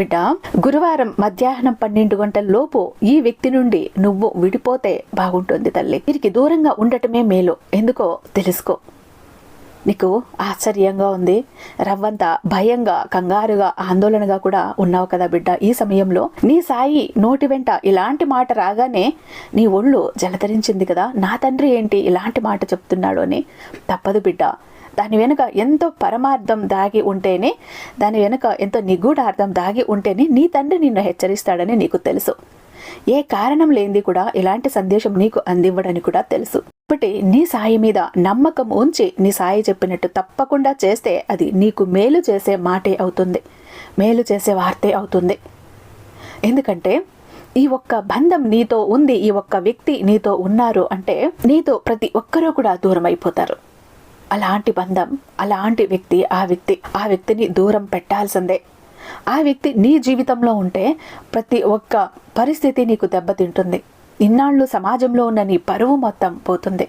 బిడ్డ గురువారం మధ్యాహ్నం పన్నెండు గంటల లోపు ఈ వ్యక్తి నుండి నువ్వు విడిపోతే బాగుంటుంది తల్లి. వీరికి దూరంగా ఉండటమే మేలు. ఎందుకో తెలుసుకో. నీకు ఆశ్చర్యంగా ఉంది. రవ్వంత భయంగా కంగారుగా ఆందోళనగా కూడా ఉన్నావు కదా బిడ్డ. ఈ సమయంలో నీ సాయి నోటి వెంట ఇలాంటి మాట రాగానే నీ ఒళ్ళు జలధరించింది కదా. నా తండ్రి ఏంటి ఇలాంటి మాట చెప్తున్నాడు అని. తప్పదు బిడ్డ. దాని వెనుక ఎంతో పరమార్థం దాగి ఉంటేనే దాని వెనుక ఎంతో నిగూఢార్థం దాగి ఉంటేనే నీ తండ్రి నిన్ను హెచ్చరిస్తాడని నీకు తెలుసు. ఏ కారణం లేనిది కూడా ఇలాంటి సందేశం నీకు అందివ్వడని కూడా తెలుసు. కాబట్టి నీ సాయి మీద నమ్మకం ఉంచి నీ సాయి చెప్పినట్టు తప్పకుండా చేస్తే అది నీకు మేలు చేసే మాటే అవుతుంది. మేలు చేసే వార్తే అవుతుంది. ఎందుకంటే ఈ ఒక్క బంధం నీతో ఉంది ఈ ఒక్క వ్యక్తి నీతో ఉన్నారు అంటే నీతో ప్రతి ఒక్కరూ కూడా దూరం అయిపోతారు అలాంటి బంధం అలాంటి వ్యక్తి ఆ వ్యక్తి ఆ వ్యక్తిని దూరం పెట్టాల్సిందే. ఆ వ్యక్తి నీ జీవితంలో ఉంటే ప్రతి ఒక్క పరిస్థితి నీకు దెబ్బతింటుంది. ఇన్నాళ్ళు సమాజంలో ఉన్న నీ పరువు మొత్తం పోతుంది.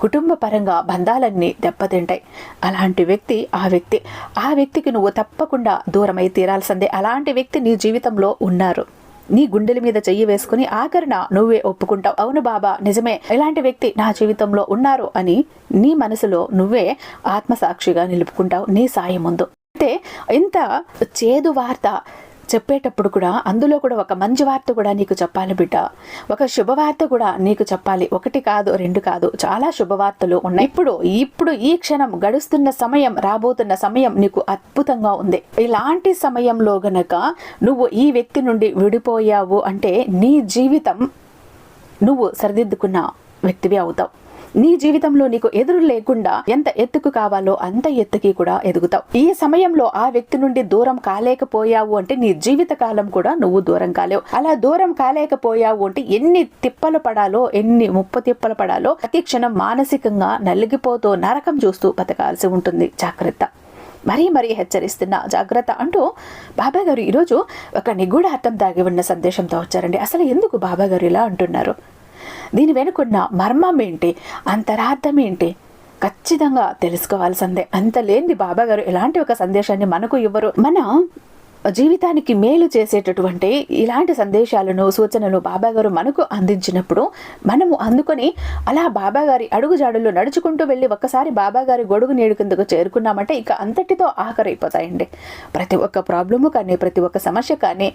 కుటుంబ పరంగా బంధాలన్నీ దెబ్బతింటాయి. అలాంటి వ్యక్తి ఆ వ్యక్తి ఆ వ్యక్తికి నువ్వు తప్పకుండా దూరమై తీరాల్సిందే. అలాంటి వ్యక్తి నీ జీవితంలో ఉన్నారు. నీ గుండెల మీద చెయ్యి వేసుకుని ఆఖరణ నువ్వే ఒప్పుకుంటావు. అవును బాబా నిజమే. ఇలాంటి వ్యక్తి నా జీవితంలో ఉన్నారు అని నీ మనసులో నువ్వే ఆత్మసాక్షిగా నిలుపుకుంటావు నీ సాయం ముందు అయితే ఇంత చేదు వార్త చెప్పేటప్పుడు కూడా అందులో కూడా ఒక మంచి వార్త కూడా నీకు చెప్పాలి బిడ్డ. ఒక శుభవార్త కూడా నీకు చెప్పాలి. ఒకటి కాదు రెండు కాదు చాలా శుభవార్తలు ఉన్నాయి. ఇప్పుడు ఇప్పుడు ఈ క్షణం గడుస్తున్న సమయం రాబోతున్న సమయం నీకు అద్భుతంగా ఉంది. ఇలాంటి సమయంలో గనక నువ్వు ఈ వ్యక్తి నుండి విడిపోయావు అంటే నీ జీవితం నువ్వు సరిదిద్దుకున్నావు. వ్యక్తివి అవుతావు. నీ జీవితంలో నీకు ఎదురు లేకుండా ఎంత ఎత్తుకు కావాలో అంత ఎత్తుకి కూడా ఎదుగుతావు. ఈ సమయంలో ఆ వ్యక్తి నుండి దూరం కాలేకపోయావు అంటే నీ జీవిత కాలం కూడా నువ్వు దూరం కాలేవు. అలా దూరం కాలేకపోయావు అంటే ఎన్ని తిప్పలు పడాలో ఎన్ని ముప్ప తిప్పలు పడాలో ప్రతి క్షణం మానసికంగా నలిగిపోతూ నరకం చూస్తూ బతకాల్సి ఉంటుంది. జాగ్రత్త. మరీ మరీ హెచ్చరిస్తున్న జాగ్రత్త అంటూ బాబా గారు ఈరోజు ఒక నిగూఢ అర్థం దాగి ఉన్న సందేశంతో వచ్చారండి. అసలు ఎందుకు బాబా గారు ఇలా అంటున్నారు? దీని వెనుకున్న మర్మం ఏంటి? అంతరార్థం ఏంటి? ఖచ్చితంగా తెలుసుకోవాల్సిందే. అంత లేనిది బాబా గారు ఎలాంటి ఒక సందేశాన్ని మనకు ఇవ్వరు. మన జీవితానికి మేలు చేసేటటువంటి ఇలాంటి సందేశాలను సూచనలు బాబాగారు మనకు అందించినప్పుడు మనము అందుకొని అలా బాబాగారి అడుగుజాడుల్లో నడుచుకుంటూ వెళ్ళి ఒక్కసారి బాబాగారి గొడుగు నీడు కిందకు చేరుకున్నామంటే ఇక అంతటితో ఆఖరైపోతాయండి. ప్రతి ఒక్క ప్రాబ్లము కానీ ప్రతి ఒక్క సమస్య కానీ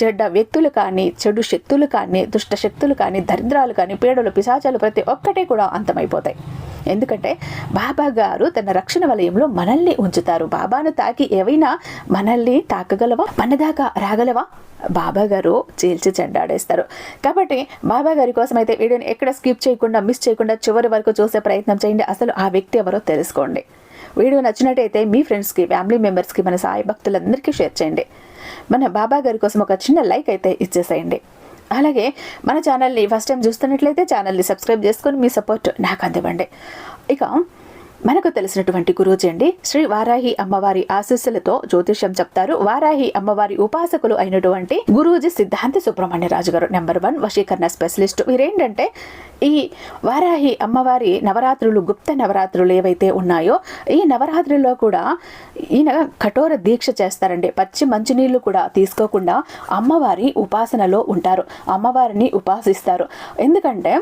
చెడ్డ వ్యక్తులు కానీ చెడు శక్తులు కానీ దుష్ట శక్తులు కానీ దరిద్రాలు కానీ పీడలు పిశాచాలు ప్రతి ఒక్కటే కూడా అంతమైపోతాయి. ఎందుకంటే బాబా గారు తన రక్షణ వలయంలో మనల్ని ఉంచుతారు. బాబాను తాకి ఏవైనా మనల్ని తాకగలవా? మన దాకా రాగలవా? బాబా గారు చీల్చి చెండాడేస్తారు. కాబట్టి బాబా గారి కోసం అయితే వీడియోని ఎక్కడ స్కిప్ చేయకుండా మిస్ చేయకుండా చివరి వరకు చూసే ప్రయత్నం చేయండి. అసలు ఆ వ్యక్తి ఎవరో తెలుసుకోండి. వీడియో నచ్చినట్టయితే మీ ఫ్రెండ్స్కి ఫ్యామిలీ మెంబర్స్కి మన సాయి భక్తులందరికీ షేర్ చేయండి. మన బాబా గారి కోసం ఒక చిన్న లైక్ అయితే ఇచ్చేసేయండి. అలాగే మన ఛానల్ని ఫస్ట్ టైం చూస్తున్నట్లయితే ఛానల్ని సబ్స్క్రైబ్ చేసుకొని మీ సపోర్ట్ నాకు అందివ్వండి. ఇక మనకు తెలిసినటువంటి గురూజీ అండి. శ్రీ వారాహి అమ్మవారి ఆశీస్సులతో జ్యోతిష్యం చెప్తారు. వారాహి అమ్మవారి ఉపాసకులు అయినటువంటి గురూజీ సిద్ధాంతి సుబ్రహ్మణ్య రాజు గారు నెంబర్ వన్ వశీకరణ స్పెషలిస్ట్. వీరేంటంటే ఈ వారాహి అమ్మవారి నవరాత్రులు గుప్త నవరాత్రులు ఏవైతే ఉన్నాయో ఈ నవరాత్రుల్లో కూడా ఈయన కఠోర దీక్ష చేస్తారండి. పచ్చి మంచినీళ్ళు కూడా తీసుకోకుండా అమ్మవారి ఉపాసనలో ఉంటారు. అమ్మవారిని ఉపాసిస్తారు. ఎందుకంటే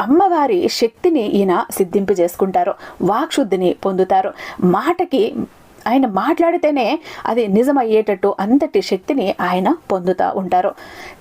అమ్మవారి శక్తిని ఈయన సిద్ధింపు చేసుకుంటారు వాక్శుద్ధిని పొందుతారు. మాటకి ఆయన మాట్లాడితేనే అది నిజమయ్యేటట్టు అంతటి శక్తిని ఆయన పొందుతూ ఉంటారు.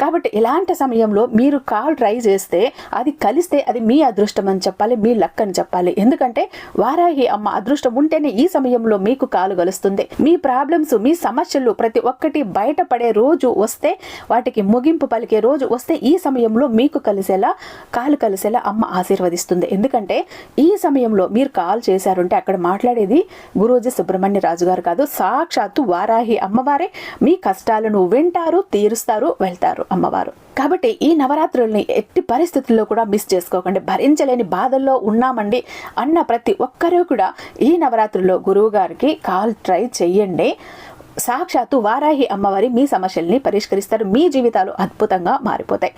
కాబట్టి ఇలాంటి సమయంలో మీరు కాల్ ట్రై చేస్తే అది కలిస్తే అది మీ అదృష్టం అని చెప్పాలి మీ లక్ అని చెప్పాలి. ఎందుకంటే వారాహి అమ్మ అదృష్టం ఉంటేనే ఈ సమయంలో మీకు కాలు కలుస్తుంది మీ ప్రాబ్లమ్స్ మీ సమస్యలు ప్రతి ఒక్కటి బయటపడే రోజు వస్తే వాటికి ముగింపు పలికే రోజు వస్తే ఈ సమయంలో మీకు కలిసేలా కాలు కలిసేలా అమ్మ ఆశీర్వదిస్తుంది. ఎందుకంటే ఈ సమయంలో మీరు కాల్ చేశారంటే అక్కడ మాట్లాడేది గురూజీ సుబ్రహ్మణ్య రాజుగారు కాదు సాక్షాత్తు వారాహి అమ్మవారే. మీ కష్టాలను వింటారు తీరుస్తారు వెళ్తారు అమ్మవారు. కాబట్టి ఈ నవరాత్రుల్ని ఎట్టి పరిస్థితుల్లో కూడా మిస్ చేసుకోకండి. భరించలేని బాధల్లో ఉన్నామండి అన్న ప్రతి ఒక్కరూ కూడా ఈ నవరాత్రుల్లో గురువు గారికి కాల్ ట్రై చెయ్యండి. సాక్షాత్తు వారాహి అమ్మవారి మీ సమస్యల్ని పరిష్కరిస్తారు. మీ జీవితాలు అద్భుతంగా మారిపోతాయి.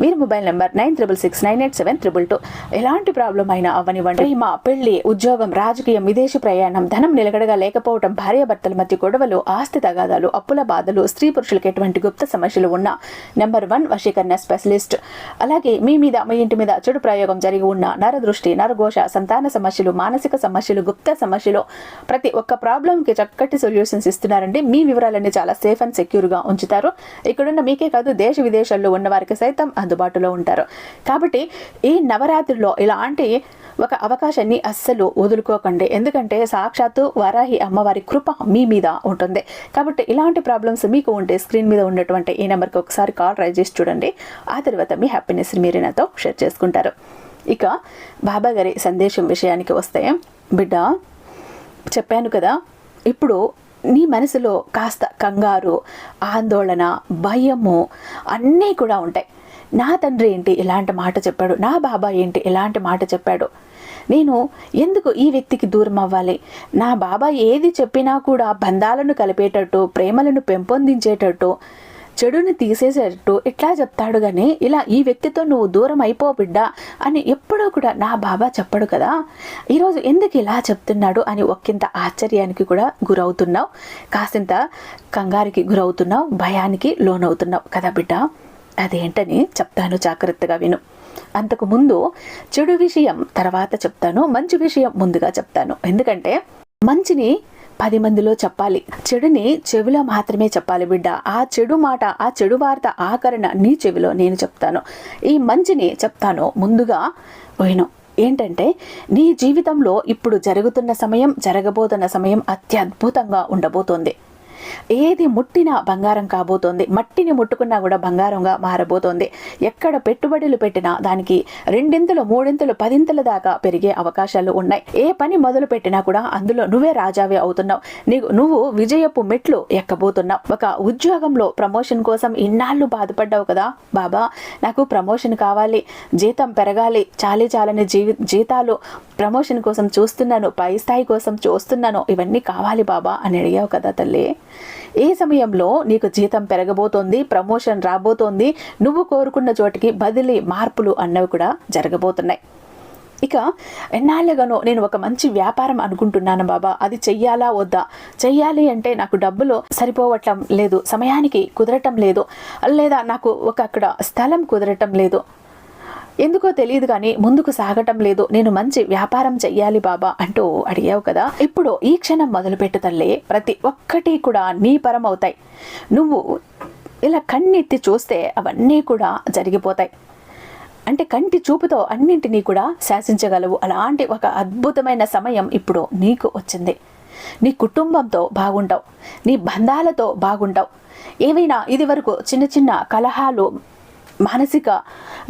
వీరి mobile number nine triple six nine eight seven triple two. ఎలాంటి ప్రాబ్లం అయినా అవ్వనివ్వండి. ప్రేమ పెళ్ళి ఉద్యోగం రాజకీయం విదేశీ ప్రయాణం ధనం నిలకడగా లేకపోవడం భార్యాభర్తల మధ్య గొడవలు ఆస్తి తగాదాలు అప్పుల బాధలు స్త్రీ పురుషులకు ఎటువంటి గుప్త సమస్యలు ఉన్న నెంబర్ వన్ వశీకరణ స్పెషలిస్ట్. అలాగే మీ మీద మీ ఇంటి మీద చెడు ప్రయోగం జరిగి ఉన్న నరదృష్టి నరఘోష సంతాన సమస్యలు మానసిక సమస్యలు గుప్త సమస్యలు ప్రతి ఒక్క ప్రాబ్లంకి చక్కటి సొల్యూషన్స్ ఇస్తున్నారండి. మీ వివరాలన్నీ చాలా సేఫ్ అండ్ సెక్యూర్గా ఉంచుతారు. ఇక్కడున్న మీకే కాదు దేశ విదేశాల్లో ఉన్న వారికి సైతం అందుబాటులో ఉంటారు. కాబట్టి ఈ నవరాత్రిలో ఇలాంటి ఒక అవకాశాన్ని అస్సలు వదులుకోకండి. ఎందుకంటే సాక్షాత్తు వారాహి అమ్మవారి కృప మీ మీద ఉంటుంది. కాబట్టి ఇలాంటి ప్రాబ్లమ్స్ మీకు ఉంటే స్క్రీన్ మీద ఉన్నటువంటి ఈ నెంబర్కి ఒకసారి కాల్ ట్రై చేసి చూడండి. ఆ తర్వాత మీ హ్యాపీనెస్ మీరు నాతో షేర్ చేసుకుంటారు. ఇక బాబా గారి సందేశం విషయానికి వస్తే బిడ్డ చెప్పాను కదా ఇప్పుడు నీ మనసులో కాస్త కంగారు ఆందోళన భయము అన్నీ కూడా ఉంటాయి. నా తండ్రి ఏంటి ఇలాంటి మాట చెప్పాడు? నా బాబా ఏంటి ఇలాంటి మాట చెప్పాడు? నేను ఎందుకు ఈ వ్యక్తికి దూరం అవ్వాలి? నా బాబా ఏది చెప్పినా కూడా బంధాలను కలిపేటట్టు ప్రేమలను పెంపొందించేటట్టు చెడుని తీసేసేటట్టు ఇట్లా చెప్తాడు కానీ ఇలా ఈ వ్యక్తితో నువ్వు దూరం అయిపో బిడ్డ అని ఎప్పుడూ కూడా నా బాబా చెప్పడు కదా. ఈరోజు ఎందుకు ఇలా చెప్తున్నాడు అని ఒక్కింత ఆశ్చర్యానికి కూడా గురవుతున్నావు. కాసింత కంగారికి గురవుతున్నావు భయానికి లోనవుతున్నావు కదా బిడ్డ. అదేంటని చెప్తాను జాగ్రత్తగా విను. అంతకుముందు చెడు విషయం తర్వాత చెప్తాను మంచి విషయం ముందుగా చెప్తాను. ఎందుకంటే మంచిని పది మందిలో చెప్పాలి. చెడుని చెవిలో మాత్రమే చెప్పాలి బిడ్డ. ఆ చెడు మాట ఆ చెడు వార్త ఆకరణ నీ చెవిలో నేను చెప్తాను. ఈ మంచిని చెప్తాను ముందుగా పోయిను. ఏంటంటే నీ జీవితంలో ఇప్పుడు జరుగుతున్న సమయం జరగబోతున్న సమయం అత్యద్భుతంగా ఉండబోతోంది. ఏది ముట్టినా బంగారం కాబోతోంది. మట్టిని ముట్టుకున్నా కూడా బంగారంగా మారబోతోంది. ఎక్కడ పెట్టుబడులు పెట్టినా దానికి రెండింతలు మూడింతలు పదింతల దాకా పెరిగే అవకాశాలు ఉన్నాయి. ఏ పని మొదలు పెట్టినా కూడా అందులో నువ్వే రాజావే అవుతున్నావు. నీకు నువ్వు విజయపు మెట్లు ఎక్కబోతున్నావు. ఒక ఉద్యోగంలో ప్రమోషన్ కోసం ఇన్నాళ్ళు బాధపడ్డావు కదా బాబా. నాకు ప్రమోషన్ కావాలి జీతం పెరగాలి చాలీ చాలని జీవి జీతాలు ప్రమోషన్ కోసం చూస్తున్నాను పై స్థాయి కోసం చూస్తున్నాను. ఇవన్నీ కావాలి బాబా అని అడిగావు కదా తల్లి. ఏ సమయంలో నీకు జీతం పెరగబోతోంది ప్రమోషన్ రాబోతోంది నువ్వు కోరుకున్న చోటికి బదిలీ మార్పులు అన్నవి కూడా జరగబోతున్నాయి. ఇక ఎన్నాళ్ళగానో నేను ఒక మంచి వ్యాపారం అనుకుంటున్నాను బాబా. అది చెయ్యాలా వద్దా? చెయ్యాలి అంటే నాకు డబ్బులు సరిపోవటం లేదు సమయానికి కుదరటం లేదు లేదా నాకు ఒక అక్కడ స్థలం కుదరటం లేదు. ఎందుకో తెలియదు కానీ ముందుకు సాగటం లేదు. నేను మంచి వ్యాపారం చెయ్యాలి బాబా అంటూ అడిగావు కదా. ఇప్పుడు ఈ క్షణం మొదలుపెట్టు తల్లి. ప్రతి ఒక్కటి కూడా నీ పరం అవుతాయి నువ్వు ఇలా కన్నెత్తి చూస్తే అవన్నీ కూడా జరిగిపోతాయి. అంటే కంటి చూపుతో అన్నింటినీ కూడా శాసించగలవు. అలాంటి ఒక అద్భుతమైన సమయం ఇప్పుడు నీకు వచ్చింది. నీ కుటుంబంతో బాగుంటావు. నీ బంధాలతో బాగుంటావు. ఏవైనా ఇది వరకు చిన్న చిన్న కలహాలు మానసిక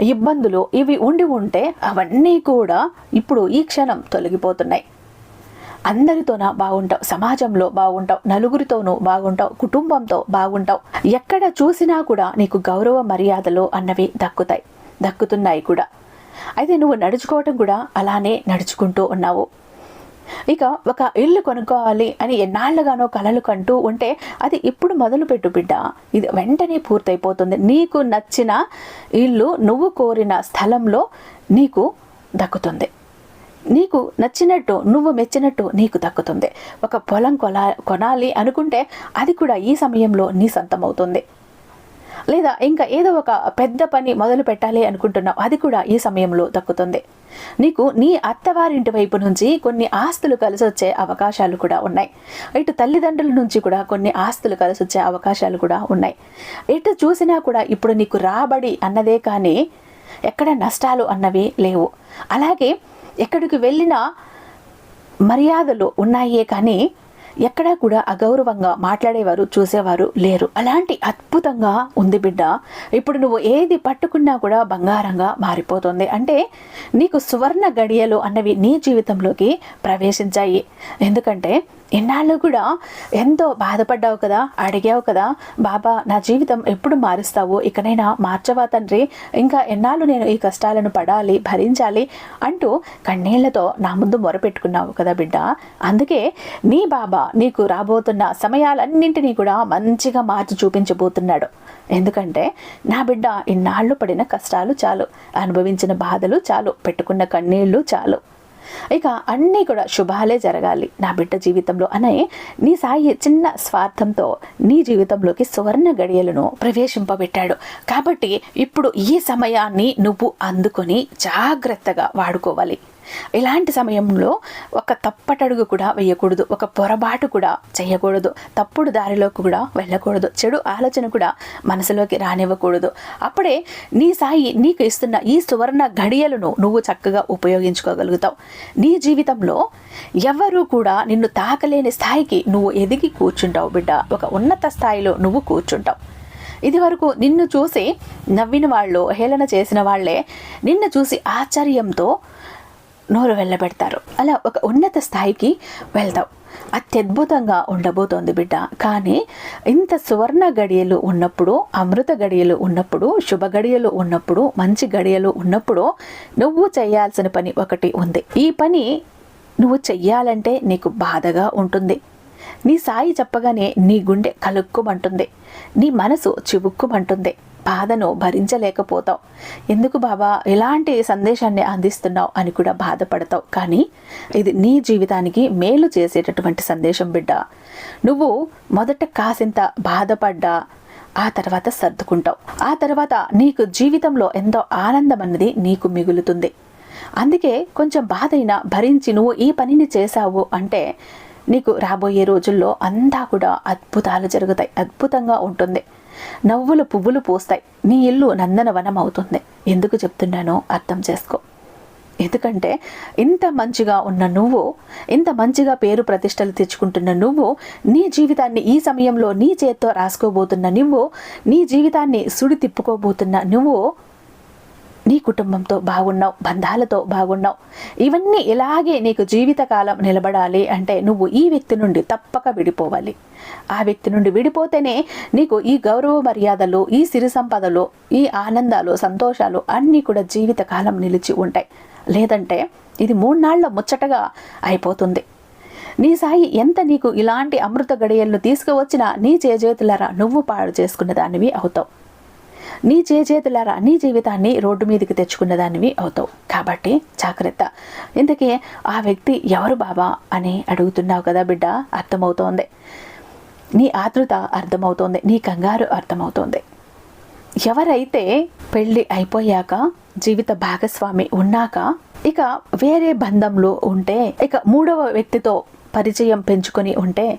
ఇబ్బందులు ఇవి ఉండి ఉంటే అవన్నీ కూడా ఇప్పుడు ఈ క్షణం తొలగిపోతున్నాయి. అందరితోన బాగుంటావు సమాజంలో బాగుంటావు నలుగురితోనూ బాగుంటావు కుటుంబంతో బాగుంటావు. ఎక్కడ చూసినా కూడా నీకు గౌరవ మర్యాదలు అన్నవి దక్కుతాయి దక్కుతున్నాయి కూడా. అయితే నువ్వు నడుచుకోవటం కూడా అలానే నడుచుకుంటూ ఉన్నావు. ఇక ఒక ఇల్లు కొనుక్కోవాలి అని ఎన్నాళ్ళగానో కలలు కంటూ ఉంటే అది ఇప్పుడు మొదలుపెట్టు బిడ్డ. ఇది వెంటనే పూర్తయిపోతుంది. నీకు నచ్చిన ఇల్లు నువ్వు కోరిన స్థలంలో నీకు దక్కుతుంది. నీకు నచ్చినట్టు నువ్వు మెచ్చినట్టు నీకు దక్కుతుంది. ఒక పొలం కొలా కొనాలి అనుకుంటే అది కూడా ఈ సమయంలో నీ సొంతమవుతుంది. లేదా ఇంకా ఏదో ఒక పెద్ద పని మొదలు పెట్టాలి అనుకుంటున్నావు అది కూడా ఈ సమయంలో దక్కుతుంది. నీకు నీ అత్తవారింటి వైపు నుంచి కొన్ని ఆస్తులు కలిసి వచ్చే అవకాశాలు కూడా ఉన్నాయి. ఇటు తల్లిదండ్రుల నుంచి కూడా కొన్ని ఆస్తులు కలిసి వచ్చే అవకాశాలు కూడా ఉన్నాయి. ఎటు చూసినా కూడా ఇప్పుడు నీకు రాబడి అన్నదే కానీ ఎక్కడ నష్టాలు అన్నవి లేవు. అలాగే ఎక్కడికి వెళ్ళినా మర్యాదలు ఉన్నాయే కానీ ఎక్కడా కూడా అగౌరవంగా మాట్లాడేవారు చూసేవారు లేరు. అలాంటి అద్భుతంగా ఉంది బిడ్డ. ఇప్పుడు నువ్వు ఏది పట్టుకున్నా కూడా బంగారంగా మారిపోతుంది. అంటే నీకు సువర్ణ గడియలు అన్నవి నీ జీవితంలోకి ప్రవేశించాయి. ఎందుకంటే ఎన్నాళ్ళు కూడా ఎంతో బాధపడ్డావు కదా అడిగావు కదా బాబా నా జీవితం ఎప్పుడు మారుస్తావు? ఇకనైనా మార్చవా తండ్రి? ఇంకా ఎన్నాళ్ళు నేను ఈ కష్టాలను పడాలి భరించాలి? అంటూ కన్నీళ్ళతో నా ముందు మొరపెట్టుకున్నావు కదా బిడ్డ. అందుకే నీ బాబా నీకు రాబోతున్న సమయాలన్నింటినీ కూడా మంచిగా మార్చి చూపించబోతున్నాడు. ఎందుకంటే నా బిడ్డ ఇన్నాళ్ళు పడిన కష్టాలు చాలు అనుభవించిన బాధలు చాలు పెట్టుకున్న కన్నీళ్ళు చాలు. ఇక అన్నీ కూడా శుభాలే జరగాలి. నా బిడ్డ జీవితంలో అనే నీ సాయి చిన్న స్వార్థంతో నీ జీవితంలోకి సువర్ణ గడియలను ప్రవేశింపబెట్టాడు. కాబట్టి ఇప్పుడు ఈ సమయాన్ని నువ్వు అందుకొని జాగ్రత్తగా వాడుకోవాలి. ఇలాంటి సమయంలో ఒక తప్పటడుగు కూడా వేయకూడదు. ఒక పొరపాటు కూడా చేయకూడదు. తప్పుడు దారిలోకి కూడా వెళ్ళకూడదు. చెడు ఆలోచన కూడా మనసులోకి రానివ్వకూడదు. అప్పుడే నీ సాయి నీకు ఇస్తున్న ఈ సువర్ణ గడియలను నువ్వు చక్కగా ఉపయోగించుకోగలుగుతావు. నీ జీవితంలో ఎవరూ కూడా నిన్ను తాకలేని స్థాయికి నువ్వు ఎదిగి కూర్చుంటావు బిడ్డ. ఒక ఉన్నత స్థాయిలో నువ్వు కూర్చుంటావు. ఇది వరకు నిన్ను చూసి నవ్విన వాళ్ళు హేళన చేసిన వాళ్ళే నిన్ను చూసి ఆశ్చర్యంతో నోరు వెళ్ళబెడతారు. అలా ఒక ఉన్నత స్థాయికి వెళ్తావు. అత్యద్భుతంగా ఉండబోతోంది బిడ్డ. కానీ ఇంత సువర్ణ గడియలు ఉన్నప్పుడు అమృత గడియలు ఉన్నప్పుడు శుభ గడియలు ఉన్నప్పుడు మంచి గడియలు ఉన్నప్పుడు నువ్వు చేయాల్సిన పని ఒకటి ఉంది. ఈ పని నువ్వు చెయ్యాలంటే నీకు బాధగా ఉంటుంది. నీ సాయి చెప్పగానే నీ గుండె కలుక్కుమంటుంది. నీ మనసు చివుక్కుమంటుంది. బాధను భరించలేకపోతావు. ఎందుకు బాబా? ఎలాంటి సందేశాన్ని అందిస్తున్నావు అని కూడా బాధపడతావు. కానీ ఇది నీ జీవితానికి మేలు చేసేటటువంటి సందేశం బిడ్డ. నువ్వు మొదట కాసింత బాధపడ్డా ఆ తర్వాత సర్దుకుంటావు. ఆ తర్వాత నీకు జీవితంలో ఎంతో ఆనందం అన్నది నీకు మిగులుతుంది. అందుకే కొంచెం బాధైనా భరించి నువ్వు ఈ పనిని చేశావు అంటే నీకు రాబోయే రోజుల్లో అంతా కూడా అద్భుతాలు జరుగుతాయి. అద్భుతంగా ఉంటుంది. నవ్వులు పువ్వులు పూస్తాయి. నీ ఇల్లు నందనవనం అవుతుంది ఎందుకు చెప్తున్నానో అర్థం చేసుకో. ఎందుకంటే ఇంత మంచిగా ఉన్న నువ్వు ఇంత మంచిగా పేరు ప్రతిష్టలు తెచ్చుకుంటున్న నువ్వు నీ జీవితాన్ని ఈ సమయంలో నీ చేత్తో రాసుకోబోతున్న నువ్వు నీ జీవితాన్ని సుడి తిప్పుకోబోతున్న నువ్వు నీ కుటుంబంతో బాగున్నావు బంధాలతో బాగున్నావు. ఇవన్నీ ఇలాగే నీకు జీవితకాలం నిలబడాలి అంటే నువ్వు ఈ వ్యక్తి నుండి తప్పక విడిపోవాలి. ఆ వ్యక్తి నుండి విడిపోతేనే నీకు ఈ గౌరవ మర్యాదలు ఈ సిరి సంపదలు ఈ ఆనందాలు సంతోషాలు అన్నీ కూడా జీవితకాలం నిలిచి ఉంటాయి. లేదంటే ఇది మూడు ముచ్చటగా అయిపోతుంది. నీ సాయి ఎంత నీకు ఇలాంటి అమృత గడియలను తీసుకువచ్చినా నీ చేజేతులరా నువ్వు పాడు చేసుకున్న దానివి అవుతావు. నీ చేతులారా నీ జీవితాన్ని రోడ్డు మీదకి తెచ్చుకున్న దానివి అవుతావు. కాబట్టి జాగ్రత్త. ఇంతకీ ఆ వ్యక్తి ఎవరు బాబా అని అడుగుతున్నావు కదా బిడ్డ? అర్థమవుతోంది. నీ ఆతృత అర్థమవుతోంది. నీ కంగారు అర్థమవుతోంది. ఎవరైతే పెళ్ళి అయిపోయాక జీవిత భాగస్వామి ఉన్నాక ఇక వేరే బంధంలో ఉంటే ఇక మూడవ వ్యక్తితో పరిచయం పెంచుకొని ఉంటే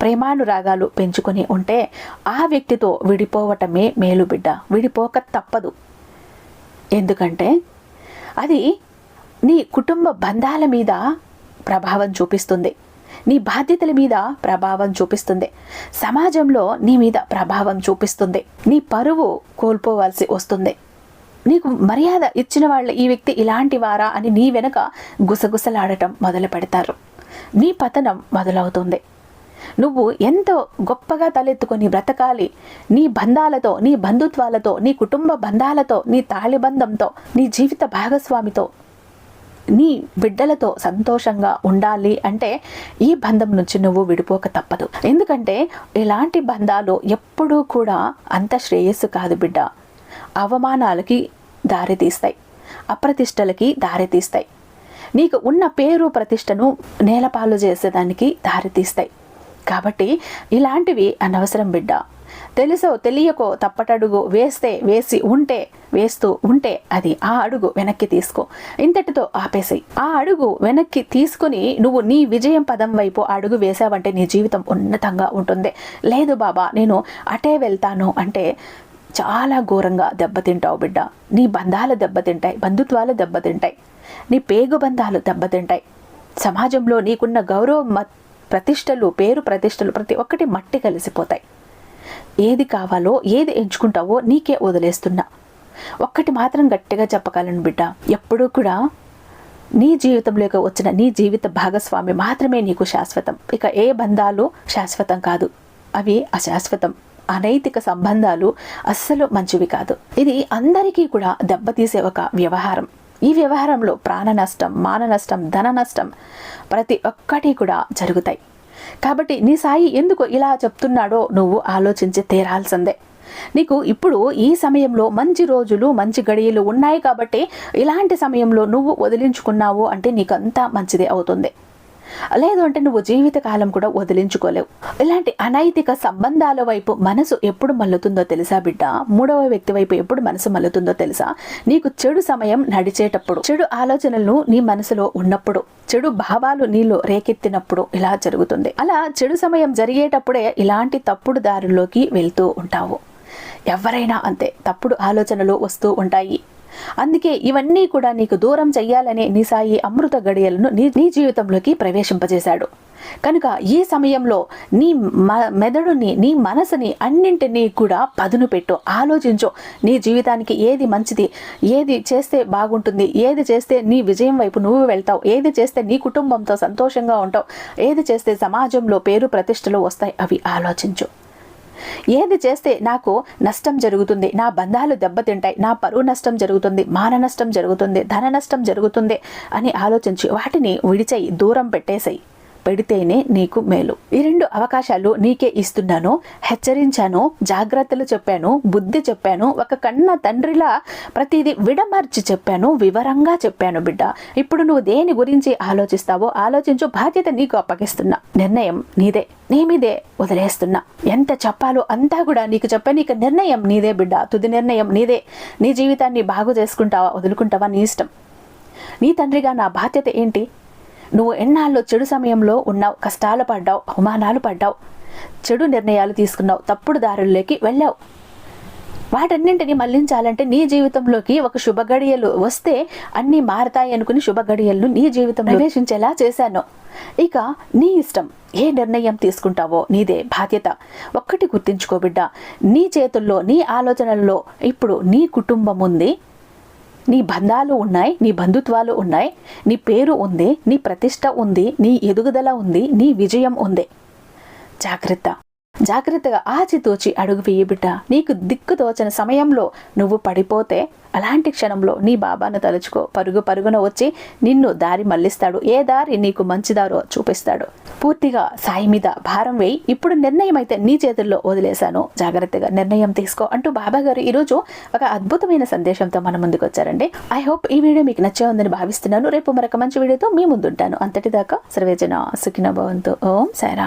ప్రేమానురాగాలు పెంచుకొని ఉంటే ఆ వ్యక్తితో విడిపోవటమే మేలు బిడ్డ. విడిపోక తప్పదు. ఎందుకంటే అది నీ కుటుంబ బంధాల మీద ప్రభావం చూపిస్తుంది. నీ బాధ్యతల మీద ప్రభావం చూపిస్తుంది. సమాజంలో నీ మీద ప్రభావం చూపిస్తుంది. నీ పరువు కోల్పోవాల్సి వస్తుంది. నీకు మర్యాద ఇచ్చిన వాళ్ళ ఈ వ్యక్తి ఇలాంటి వారా అని నీ వెనుక గుసగుసలాడటం మొదలు పెడతారు నీ పతనం మొదలవుతుంది. నువ్వు ఎంతో గొప్పగా తలెత్తుకొని బ్రతకాలి. నీ బంధాలతో నీ బంధుత్వాలతో నీ కుటుంబ బంధాలతో నీ తాళిబంధంతో నీ జీవిత భాగస్వామితో నీ బిడ్డలతో సంతోషంగా ఉండాలి అంటే ఈ బంధం నుంచి నువ్వు విడిపోక తప్పదు. ఎందుకంటే ఇలాంటి బంధాలు ఎప్పుడూ కూడా అంత శ్రేయస్సు కాదు బిడ్డ. అవమానాలకి దారితీస్తాయి అప్రతిష్టలకి దారితీస్తాయి నీకు ఉన్న పేరు ప్రతిష్టను నేలపాలు చేసేదానికి దారితీస్తాయి కాబట్టి ఇలాంటివి అనవసరం బిడ్డ. తెలుసో తెలియకో తప్పటడుగు వేస్తే వేసి ఉంటే వేస్తూ ఉంటే అది ఆ అడుగు వెనక్కి తీసుకో. ఇంతటితో ఆపేసి ఆ అడుగు వెనక్కి తీసుకుని నువ్వు నీ విజయం పదం వైపు అడుగు వేసావంటే నీ జీవితం ఉన్నతంగా ఉంటుంది. లేదు బాబా నేను అటే వెళ్తాను అంటే చాలా ఘోరంగా దెబ్బతింటావు బిడ్డ. నీ బంధాలు దెబ్బతింటాయి బంధుత్వాలు దెబ్బతింటాయి నీ పేగు బంధాలు దెబ్బతింటాయి. సమాజంలో నీకున్న గౌరవం ప్రతిష్టలు పేరు ప్రతిష్టలు ప్రతి ఒక్కటి మట్టి కలిసిపోతాయి. ఏది కావాలో ఏది ఎంచుకుంటావో నీకే వదిలేస్తున్నా. ఒక్కటి మాత్రం గట్టిగా చెప్పగలను బిడ్డ. ఎప్పుడూ కూడా నీ జీవితంలోకి వచ్చిన నీ జీవిత భాగస్వామి మాత్రమే నీకు శాశ్వతం. ఇక ఏ బంధాలు శాశ్వతం కాదు. అవి అశాశ్వతం. అనైతిక సంబంధాలు అస్సలు మంచివి కాదు. ఇది అందరికీ కూడా దెబ్బతీసే ఒక వ్యవహారం. ఈ వ్యవహారంలో ప్రాణ నష్టం మాన నష్టం ధన నష్టం ప్రతి ఒక్కటి కూడా జరుగుతాయి. కాబట్టి నీ సాయి ఎందుకు ఇలా చెప్తున్నాడో నువ్వు ఆలోచించి తీరాల్సిందే. నీకు ఇప్పుడు ఈ సమయంలో మంచి రోజులు మంచి గడియలు ఉన్నాయి కాబట్టి ఇలాంటి సమయంలో నువ్వు వదిలించుకున్నావు అంటే నీకంతా మంచిదే అవుతుంది. లేదు అంటే నువ్వు జీవితకాలం కూడా వదిలించుకోలేవు. ఇలాంటి అనైతిక సంబంధాల వైపు మనసు ఎప్పుడు మల్లుతుందో తెలుసా బిడ్డ? మూడవ వ్యక్తి వైపు ఎప్పుడు మనసు మల్లుతుందో తెలుసా? నీకు చెడు సమయం నడిచేటప్పుడు చెడు ఆలోచనలు నీ మనసులో ఉన్నప్పుడు చెడు భావాలు నీలో రేకెత్తినప్పుడు ఇలా జరుగుతుంది. అలా చెడు సమయం జరిగేటప్పుడే ఇలాంటి తప్పుడు దారుల్లోకి వెళ్తూ ఉంటావు. ఎవరైనా అంతే తప్పుడు ఆలోచనలు వస్తూ ఉంటాయి. అందుకే ఇవన్నీ కూడా నీకు దూరం చెయ్యాలనే నీ సాయి అమృత గడియలను నీ నీ జీవితంలోకి ప్రవేశింపజేశాడు. కనుక ఈ సమయంలో నీ మెదడుని నీ మనసుని అన్నింటినీ కూడా పదును పెట్టు. ఆలోచించు నీ జీవితానికి ఏది మంచిది ఏది చేస్తే బాగుంటుంది ఏది చేస్తే నీ విజయం వైపు నువ్వు వెళ్తావు ఏది చేస్తే నీ కుటుంబంతో సంతోషంగా ఉంటావు ఏది చేస్తే సమాజంలో పేరు ప్రతిష్టలు వస్తాయి అవి ఆలోచించు. ఏది చేస్తే నాకు నష్టం జరుగుతుంది నా బంధాలు దెబ్బతింటాయి నా పరువు నష్టం జరుగుతుంది మాన నష్టం జరుగుతుంది ధన నష్టం జరుగుతుంది అని ఆలోచించి వాటిని విడిచేయి దూరం పెట్టేసేయి. పెడితేనే నీకు మేలు. ఈ రెండు అవకాశాలు నీకే ఇస్తున్నాను. హెచ్చరించాను జాగ్రత్తలు చెప్పాను బుద్ధి చెప్పాను ఒక కన్న తండ్రిలా ప్రతిదీ విడమర్చి చెప్పాను వివరంగా చెప్పాను బిడ్డ. ఇప్పుడు నువ్వు దేని గురించి ఆలోచిస్తావో ఆలోచించు బాధ్యత నీకు అప్పగిస్తున్నా. నిర్ణయం నీదే నీ మీదే వదిలేస్తున్నా. ఎంత చెప్పాలో అంతా కూడా నీకు చెప్పాను నీకు నిర్ణయం నీదే బిడ్డ. తుది నిర్ణయం నీదే. నీ జీవితాన్ని బాగు చేసుకుంటావా వదులుకుంటావా నీ ఇష్టం? నీ తండ్రిగా నా బాధ్యత ఏంటి? నువ్వు ఎన్నాళ్ళు చెడు సమయంలో ఉన్నావు కష్టాలు పడ్డావు అవమానాలు పడ్డావు చెడు నిర్ణయాలు తీసుకున్నావు తప్పుడు దారుల్లోకి వెళ్ళావు. వాటన్నింటిని మళ్ళించాలంటే నీ జీవితంలోకి ఒక శుభ గడియలు వస్తే అన్నీ మారతాయి అనుకుని శుభ గడియలను నీ జీవితం ప్రవేశించేలా చేశాను. ఇక నీ ఇష్టం ఏ నిర్ణయం తీసుకుంటావో నీదే బాధ్యత. ఒక్కటి గుర్తించుకో బిడ్డ నీ చేతుల్లో నీ ఆలోచనల్లో ఇప్పుడు నీ కుటుంబం ఉంది. నీ బంధాలు ఉన్నాయి నీ బంధుత్వాలు ఉన్నాయి నీ పేరు ఉంది నీ ప్రతిష్ట ఉంది నీ ఎదుగుదల ఉంది నీ విజయం ఉంది. జాగ్రత్త. జాగ్రత్తగా ఆచితూచి అడుగు వేయి బిడ్డ. నీకు దిక్కు తోచని సమయంలో నువ్వు పడిపోతే అలాంటి క్షణంలో నీ బాబాను తలుచుకో. పరుగు పరుగున వచ్చి నిన్ను దారి మళ్ళిస్తాడు ఏ దారి నీకు మంచిదారో చూపిస్తాడు. పూర్తిగా సాయి మీద భారం వేయి. ఇప్పుడు నిర్ణయం అయితే నీ చేతుల్లో వదిలేశాను. జాగ్రత్తగా నిర్ణయం తీసుకో అంటూ బాబా గారు ఈరోజు ఒక అద్భుతమైన సందేశంతో మన ముందుకు వచ్చారండి. ఐ హోప్ ఈ వీడియో మీకు నచ్చే ఉందని భావిస్తున్నాను. రేపు మరొక మంచి వీడియోతో మీ ముందుంటాను. అంతటిదాకా సర్వేజన సుఖిన భవంతు. ఓం సారా